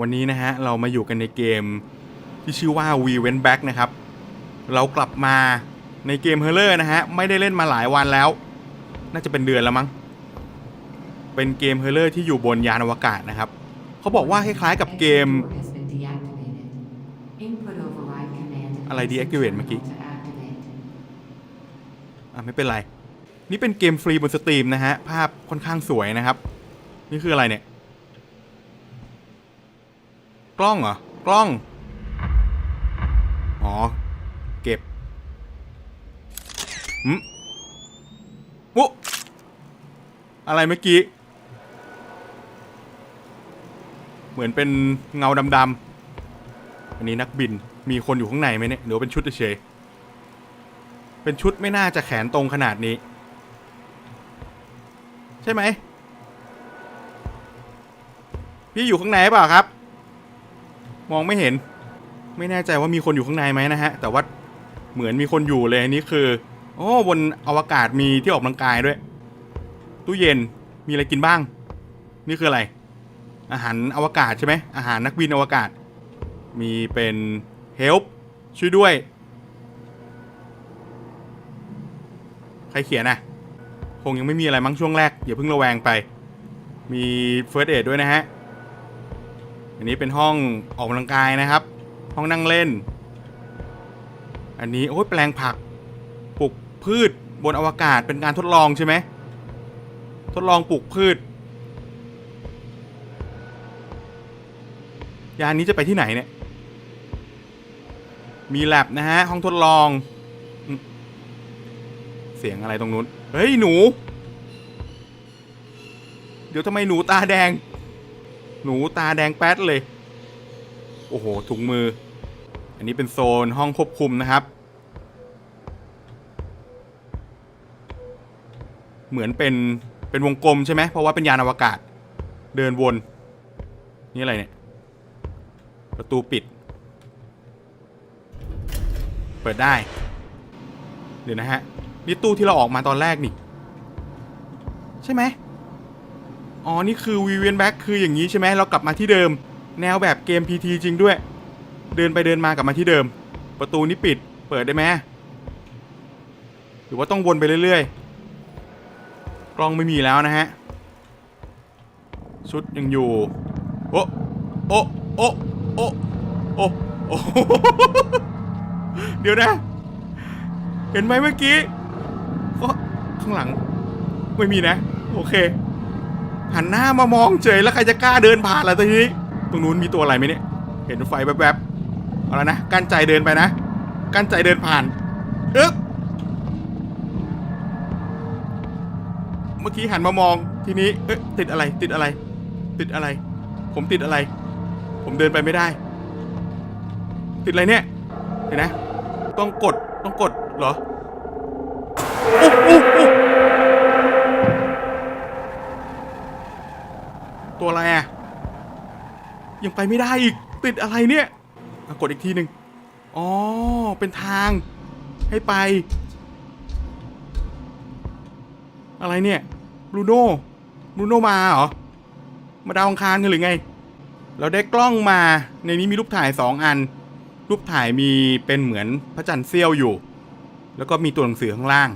วันนี้นะฮะเรามาอยู่กันในเกมที่ชื่อว่า We Went Back นะครับ เรากลับมาในเกม h e r l e r นะฮะ ไม่ได้เล่นมาหลายวันแล้ว น่าจะเป็นเดือนแล้วมั้ง เป็นเกม h e r l e r ที่อยู่บนยานอวกาศนะครับ เขาบอกว่าคล้ายๆกับเกม อะไร deactivate เมื่อกี้ อะไม่เป็นไร นี่เป็นเกมฟรีบนสตรีมนะฮะ ภาพค่อนข้างสวยนะครับ นี่คืออะไรเนี่ย กล้องเหรอ กล้อง อ๋อ เก็บหืมวุอะไรเมื่อกี้ เหมือนเป็นเงาดำๆอันนี้นักบิน มีคนอยู่ข้างในไหมเนี่ยหรือว่าเป็นชุดเฉยเป็นชุดไม่น่าจะแขนตรงขนาดนี้ ใช่ไหมพี่อยู่ข้างในเปล่าครับ มองไม่เห็น ไม่แน่ใจว่ามีคนอยู่ข้างในไหมนะฮะ แต่ว่าเหมือนมีคนอยู่เลยนนี้คือ โอ้บนอวกาศมีที่ออกกำลังกายด้วย ตู้เย็นมีอะไรกินบ้าง นี่คืออะไร อาหารอวกาศใช่ไหมอาหารนักบินอวกาศ มีเป็นเฮล p ช่วยด้วย ใครเขียนนะคงยังไม่มีอะไรมั้งช่วงแรกอย่าเพิ่งระแวงไป มีเฟิร์สเอดด้วยนะฮะ อันนี้เป็นห้องออกกำลังกายนะครับ ห้องนั่งเล่น อันนี้โอ้ยแปลงผักปลูกพืชบนอวกาศเป็นการทดลองใช่ไหมทดลองปลูกพืช ยานนี้จะไปที่ไหนเนี่ย มีแลบนะฮะ ห้องทดลอง เสียงอะไรตรงนู้น เฮ้ย หนู เดี๋ยวทำไมหนูตาแดง หนูตาแดงแป๊ดเลย โอ้โห ถุงมือ อันนี้เป็นโซนห้องควบคุมนะครับ เหมือนเป็น เป็นวงกลมใช่ไหม เพราะว่าเป็นยานอวกาศ เดินวน นี่อะไรเนี่ย ประตูปิด เปิดได้ เดี๋ยวนะฮะ นี่ตู้ที่เราออกมาตอนแรกนี่ ใช่ไหม อ๋อ นี่คือวีเวียนแบ็กคืออย่างนี้ใช่ไหมเรากลับมาที่เดิม แนวแบบเกม PT จริงด้วย เดินไปเดินมากลับมาที่เดิม ประตูนี้ปิด เปิดได้ไหมหรือว่าต้องวนไปเรื่อยๆ กล้องไม่มีแล้วนะฮะ ชุดยังอยู่ โอ้โอ้โอ้โอ้โอ้โอ้เดี๋ยวนะ เห็นไหมเมื่อกี้ก็ข้างหลังไม่มีนะ โอเค หันหน้ามามองเฉยแล้วใครจะกล้าเดินผ่านล่ะตอนนี้ตรงนู้นมีตัวอะไรไหมเนี่ย เห็นไฟแวบๆ เอาละนะกั้นใจเดินไปนะ กั้นใจเดินผ่านเอ๊บเมื่อกี้หันมามองทีนี้ เอ๊ะติดอะไร ติดอะไร ติดอะไร ผมติดอะไร ผมเดินไปไม่ได้ ติดอะไรเนี่ย เห็นนะ ต้องกด ต้องกดเหรอโอ้โอ้โอ้ ตัวอะไรอะยังไปไม่ได้อีกติดอะไรเนี่ยกดอีกทีหนึ่งอ๋อ เป็นทาง ให้ไป อะไรเนี่ยบรูโน่บรูโน่มาเหรอ มาดาวอังคารกันหรือไง เราได้กล้องมาในนี้มีรูปถ่ายสองอัน รูปถ่ายมีเป็นเหมือนพระจันทร์เสี้ยวอยู่ แล้วก็มีตัวหนังสือข้างล่าง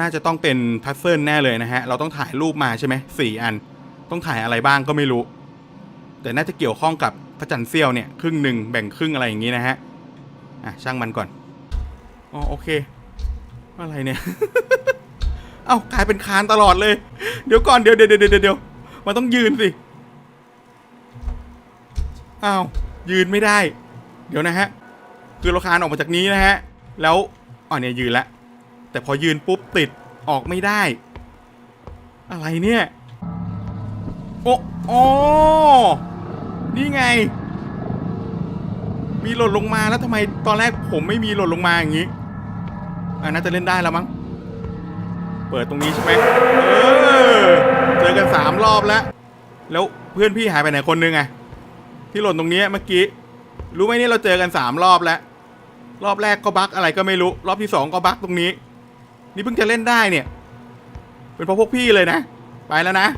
น่าจะต้องเป็นพัซเซิลแน่เลยนะฮะ เราต้องถ่ายรูปมาใช่ไหมสี่อัน ต้องถ่ายอะไรบ้างก็ไม่รู้ แต่น่าจะเกี่ยวข้องกับพระจันทร์เสี้ยวเนี่ยครึ่งหนึ่งแบ่งครึ่งอะไรอย่างนี้นะฮะอะช่างมันก่อนอ๋อโอเคอะไรเนี่ยเอ้ากลายเป็นคานตลอดเลย เดี๋ยวก่อนเดี๋ยวเดี๋ยวเดี๋ยวเดี๋ยวมันต้องยืนสิอ้าวยืนไม่ได้ เดี๋ยวนะฮะ คือเราคานออกมาจากนี้นะฮะ แล้วอ๋อเนี่ยยืนล้วแต่พอยืนปุ๊บติดออกไม่ได้ อะไรเนี่ย โอ้โอ้นี่ไง มีหล่นลงมาแล้วทำไมตอนแรกผมไม่มีหล่นลงมาอย่างนี้อ่าน่าจะเล่นได้แล้วมั้ง เปิดตรงนี้ใช่ไหมเออเจอกันสามรอบแล้ว แล้วเพื่อนพี่หายไปไหนคนนึงอะที่หล่นตรงนี้เมื่อกี้ รู้ไหมนี่เราเจอกันสามรอบแล้ว รอบแรกก็บั๊กอะไรก็ไม่รู้ รอบที่สองก็บั๊กตรงนี้ นี่เพิ่งจะเล่นได้เนี่ย เป็นเพราะพวกพี่เลยนะ ไปแล้วนะ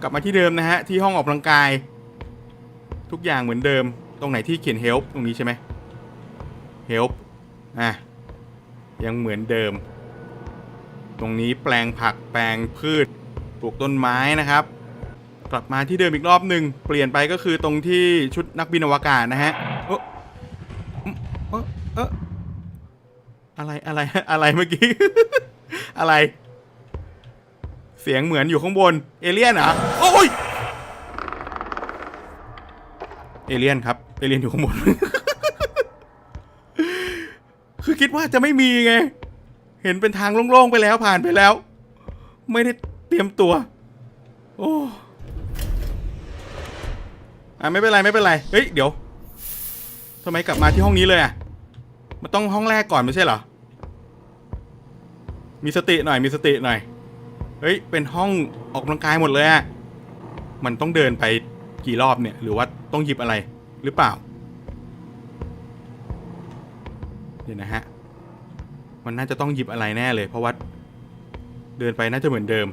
กลับมาที่เดิมนะฮะ ที่ห้องออกกำลังกาย ทุกอย่างเหมือนเดิม ตรงไหนที่เขียน help ตรงนี้ใช่ไหม help อะ ยังเหมือนเดิม ตรงนี้แปลงผักแปลงพืช ปลูกต้นไม้นะครับ กลับมาที่เดิมอีกรอบหนึ่งเปลี่ยนไปก็คือตรงที่ชุดนักบินอวกาศนะฮะเออเออเอออะไรอะไรอะไรเมื่อกี้ อะไร เสียงเหมือนอยู่ข้างบน เอเลี่ยนเหรอโอ้ยเอเลี่ยนครับ เอเลี่ยนอยู่ข้างบน คือคิดว่าจะไม่มีไง เห็นเป็นทางโล่งๆไปแล้วผ่านไปแล้ว ไม่ได้เตรียมตัว โอ้อะไม่เป็นไรไม่เป็นไร เฮ้ยเดี๋ยวทำไมกลับมาที่ห้องนี้เลยอะ มันต้องห้องแรกก่อนไม่ใช่เหรอ มีสติหน่อยมีสติหน่อย เฮ้ย เป็นห้องออกกำลังกายหมดเลยอะมันต้องเดินไปกี่รอบเนี่ย หรือว่าต้องหยิบอะไรหรือเปล่า เดี๋ยวนะฮะ มันน่าจะต้องหยิบอะไรแน่เลย เพราะว่าเดินไปน่าจะเหมือนเดิม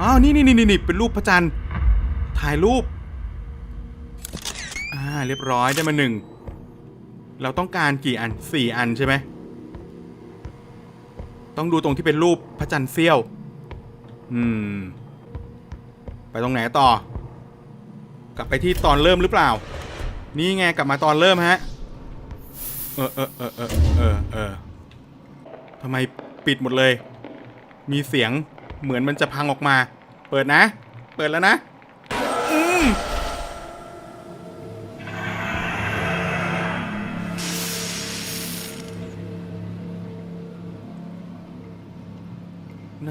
อ้าว นี่นี่นี่นี่เป็นรูปพระจันทร์ ถ่ายรูป อ่า เรียบร้อยได้มาหนึ่ง เราต้องการกี่อันสี่อันใช่ไหม ต้องดูตรงที่เป็นรูปพระจันทร์เสี้ยว อืม ไปตรงไหนต่อ กลับไปที่ตอนเริ่มหรือเปล่า นี่ไงกลับมาตอนเริ่มฮะ เออเออเออเออเออเออทำไมปิดหมดเลย มีเสียงเหมือนมันจะพังออกมา เปิดนะ เปิดแล้วนะ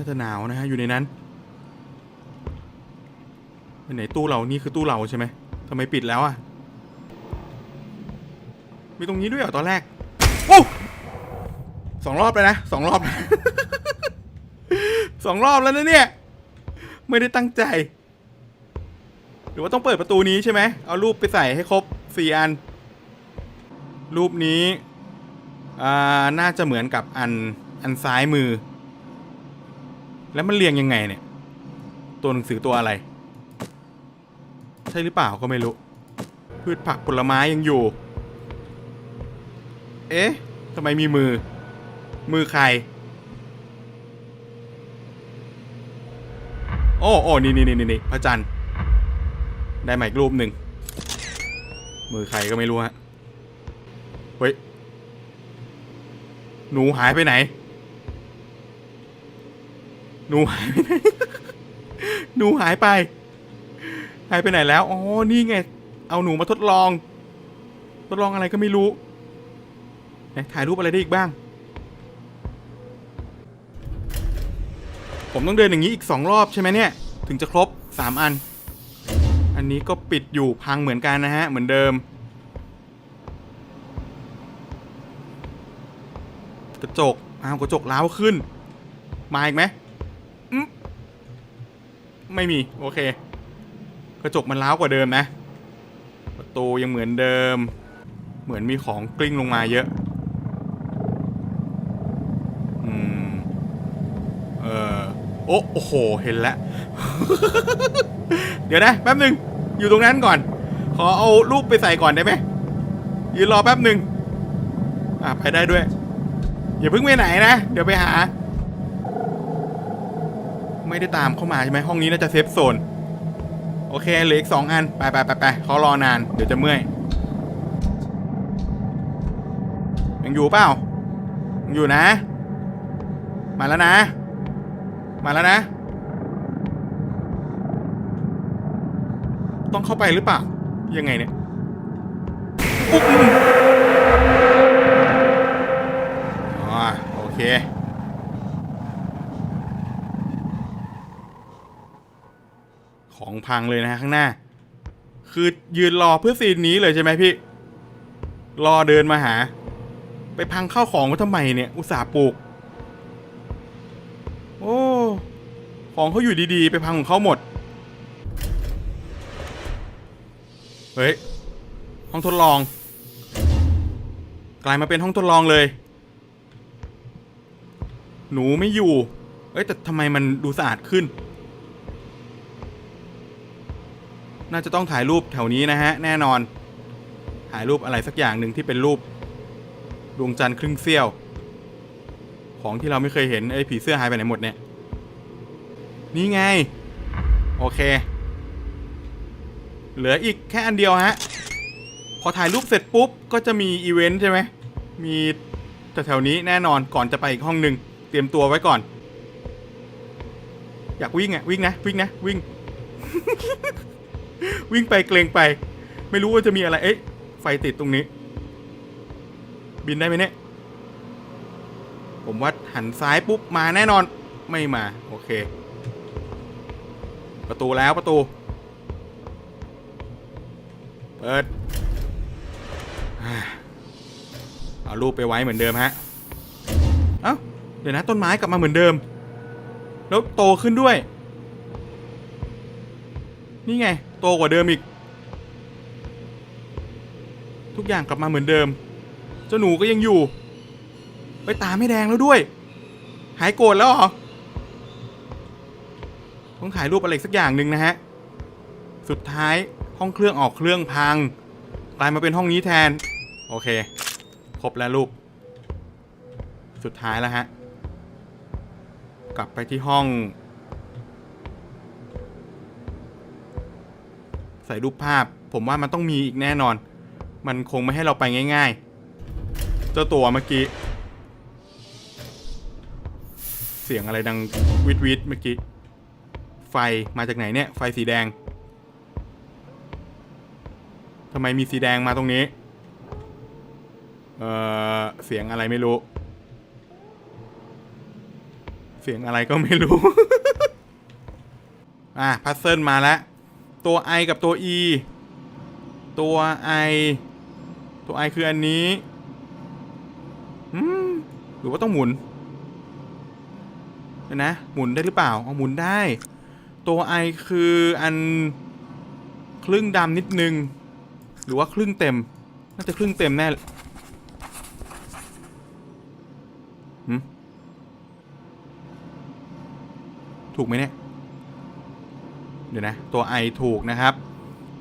จะหนาวนะฮะอยู่ในนั้นไปไหนตู้เรานี่คือตู้เราใช่ไหมทำไมปิดแล้วอะ มีตรงนี้ด้วยเหรอตอนแรก โอ้สองรอบเลยนะสองรอบสองรอบแล้วนะเนี่ย ไม่ได้ตั้งใจ หรือว่าต้องเปิดประตูนี้ใช่ไหมเอารูปไปใส่ให้ครบสี่อัน รูปนี้ อ่า น่าจะเหมือนกับอันอันซ้ายมือ แล้วมันเรียงยังไงเนี่ย ตัวหนังสือตัวอะไร ใช่หรือเปล่าก็ไม่รู้ พืชผักผลไม้ยังอยู่ เอ๊ะทำไมมีมือ มือใคร โอ้โอ้นี่นี่นี่นี่พระจันทร์ ได้มาอีกรูปหนึ่ง มือใครก็ไม่รู้ฮะ เฮ้ย หนูหายไปไหน หนูหายไปไหน หนูหายไป หายไปไหนแล้ว อ๋อ นี่ไง เอาหนูมาทดลอง ทดลองอะไรก็ไม่รู้ไหนถ่ายรูปอะไรได้อีกบ้าง ผมต้องเดินอย่างนี้อีกสองรอบใช่ไหมเนี่ย ถึงจะครบสามอัน อันนี้ก็ปิดอยู่พังเหมือนกันนะฮะ เหมือนเดิม กระจกอ้าวกระจกล้าวขึ้น มาอีกไหมอืม ไม่มี โอเค กระจกมันล้าวกว่าเดิมนะ ประตูยังเหมือนเดิม เหมือนมีของกลิ้งลงมาเยอะ อืม เออโอ้โอ้โห เห็นแล้ว เดี๋ยวนะแป๊บหนึ่งอยู่ตรงนั้นก่อน ขอเอารูปไปใส่ก่อนได้ไหมยืนรอแป๊บหนึ่งอะไปได้ด้วย อย่าเพิ่งไปไหนนะ เดี๋ยวไปหา ไม่ได้ตามเข้ามาใช่ไหมห้องนี้น่าจะเซฟโซน โอเคเหลืออีกสองอัน ไปไปไปไปเขารอนาน เดี๋ยวจะเมื่อยยังอยู่เปล่ายังอยู่นะ มาแล้วนะ มาแล้วนะ ต้องเข้าไปหรือเปล่า ยังไงเนี่ยอุ๊บโอเค ของ พังเลยนะฮะข้างหน้า คือยืนรอเพื่อซีนนี้เลยใช่ไหมพี่ รอเดินมาหา ไปพังข้าวของเขาทำไมเนี่ย อุตส่าห์ปลูก โอ้ของเขาอยู่ดีๆ ไปพังของเขาหมด เฮ้ย ห้องทดลอง กลายมาเป็นห้องทดลองเลย หนูไม่อยู่ เอ้ยแต่ทำไมมันดูสะอาดขึ้น น่าจะต้องถ่ายรูปแถวนี้นะฮะ แน่นอน ถ่ายรูปอะไรสักอย่างหนึ่งที่เป็นรูป ดวงจันทร์ครึ่งเสี้ยว ของที่เราไม่เคยเห็นไอ้ผีเสื้อหายไปไหนหมดเนี่ย นี่ไง โอเค เหลืออีกแค่อันเดียวฮะ พอถ่ายรูปเสร็จปุ๊บ ก็จะมีอีเวนต์ใช่ไหม มีแถวๆนี้แน่นอนก่อนจะไปอีกห้องหนึ่งเตรียมตัวไว้ก่อน อยากวิ่งอะ วิ่งนะ วิ่งนะ วิ่ง วิ่งไปเกรงไป ไม่รู้ว่าจะมีอะไร เอ๊ะ ไฟติดตรงนี้ บินได้ไหมเนี่ย ผมว่าหันซ้ายปุ๊บมาแน่นอน ไม่มา โอเค ประตูแล้วประตู เปิด เอารูปไปไว้เหมือนเดิมฮะ เอ้า เดี๋ยวนะต้นไม้กลับมาเหมือนเดิม แล้วโตขึ้นด้วย นี่ไง โตกว่าเดิมอีก ทุกอย่างกลับมาเหมือนเดิม เจ้าหนูก็ยังอยู่ ไปตาไม่แดงแล้วด้วย หายโกรธแล้วเหรอต้องถ่ายรูปอะไรสักอย่างหนึ่งนะฮะ สุดท้ายห้องเครื่องออกเครื่องพังกลายมาเป็นห้องนี้แทน โอเค ครบแล้วลูก สุดท้ายแล้วฮะ กลับไปที่ห้อง ใส่รูปภาพ ผมว่ามันต้องมีอีกแน่นอน มันคงไม่ให้เราไปง่ายๆ เจ้าตัวเมื่อกี้ เสียงอะไรดังวิดวิดเมื่อกี้ ไฟมาจากไหนเนี่ย ไฟสีแดงทำไมมีสีแดงมาตรงนี้ เอ่อ เสียงอะไรไม่รู้ เสียงอะไรก็ไม่รู้ อะพัซเซิลมาแล้ว ตัว I กับตัว E ตัว I ตัว I คืออันนี้หรือว่าต้องหมุนเดี๋ยนะ หมุนได้หรือเปล่าเอาหมุนได้ ตัว I คืออันครึ่งดำนิดนึง หรือว่าครึ่งเต็ม น่าจะครึ่งเต็มแน่ถูกไหมเนี่ย เดี๋ยวนะ ตัว I ถูกนะครับ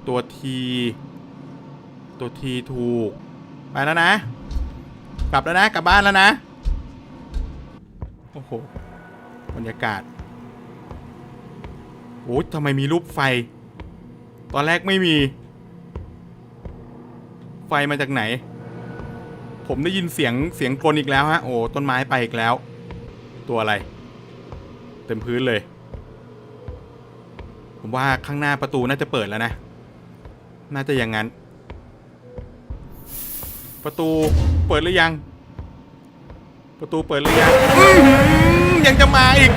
ตัว T ตัว T ถูก ไปแล้วนะ กลับแล้วนะ กลับบ้านแล้วนะ โอ้โห บรรยากาศ โอ้ยทำไมมีรูปไฟ ตอนแรกไม่มี ไฟมาจากไหน ผมได้ยินเสียงเสียงกลนอีกแล้วฮะ โอ้ ต้นไม้ไปอีกแล้ว ตัวอะไร เต็มพื้นเลย ผมว่าข้างหน้าประตูน่าจะเปิดแล้วนะ น่าจะอย่างนั้น ประตูเปิดหรือยัง ประตูเปิดหรือยังยังจะมาอีก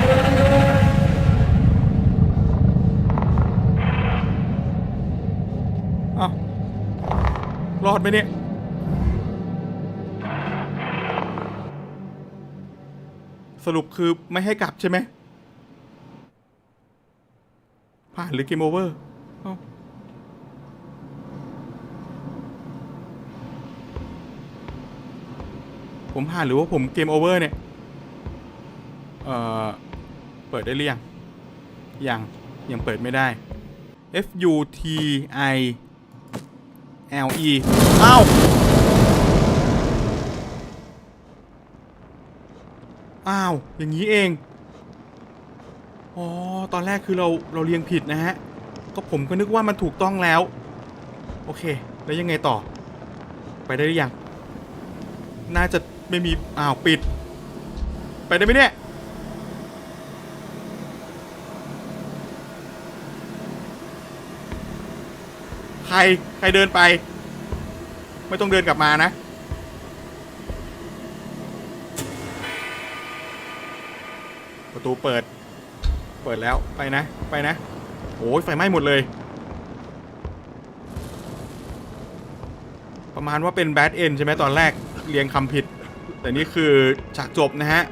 อ้ารอดไหมเนี่ยสรุปคือไม่ให้กลับใช่ไหม ผ่าน หรือเกมโอเวอร์ผมผ่านหรือว่าผมเกมโอเวอร์เนี่ย เอ่อ เปิดได้หรือยัง ยัง ยังเปิดไม่ได้ F U T I L E อ้าวอ้าว อย่างนี้เอง อ๋อ ตอนแรกคือเราเราเรียงผิดนะฮะ ก็ผมก็นึกว่ามันถูกต้องแล้ว โอเค แล้วยังไงต่อ ไปได้หรือยัง น่าจะไม่มี อ้าวปิด ไปได้ไหมเนี่ย ใคร ใครเดินไป ไม่ต้องเดินกลับมานะประตูเปิด เปิดแล้วไปนะ ไปนะโอ้ยไฟไหม้หมดเลย ประมาณว่าเป็นแบดเอนใช่ไหมตอนแรกเรียงคำผิด แต่นี่คือฉากจบนะฮะ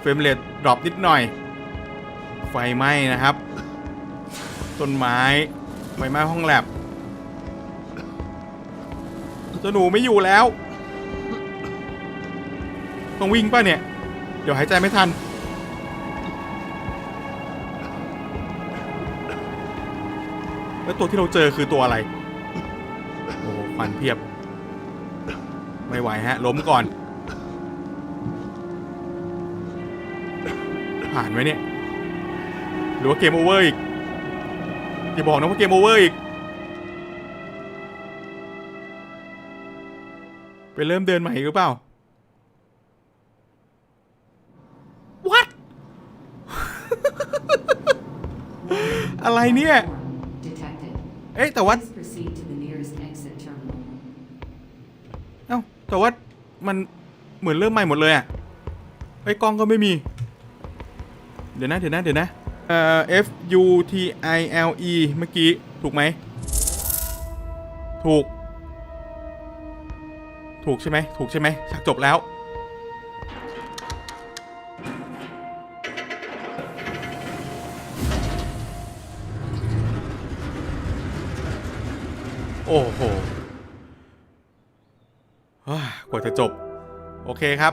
เฟรมเรทดรอปนิดหน่อย ไฟไหม้นะครับ ต้นไม้ ไฟไหม้ห้องแลบเจ้าหนูไม่อยู่แล้ว ต้องวิ่งป่ะเนี่ย เดี๋ยวหายใจไม่ทัน แล้วตัวที่เราเจอคือตัวอะไร โอ้โหควันเพียบ ไม่ไหวฮะ ล้มก่อน ผ่านไหมเนี่ย หรือว่าเกมโอเวอร์อีกอย่าบอกนะว่าเกมโอเวอร์อีก ไปเริ่มเดินใหม่หรือเปล่า What อะไรเนี่ย เอ๊ะแต่ว่า Please proceed to the nearest exit terminal. เอ้าแต่ว่ามันเหมือนเริ่มใหม่หมดเลยอะไอ้ยกล้องก็ไม่มี เดี๋ยวนะเดี๋ยวนะเดี๋ยวนะเอ่อ F U T I L E เมื่อกี้ถูกไหม ถูก ถูกใช่ไหมถูกใช่ไหมฉากจบแล้ว โอ้โหกว่าจะจบ โอเคครับ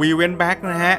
We went back นะฮะ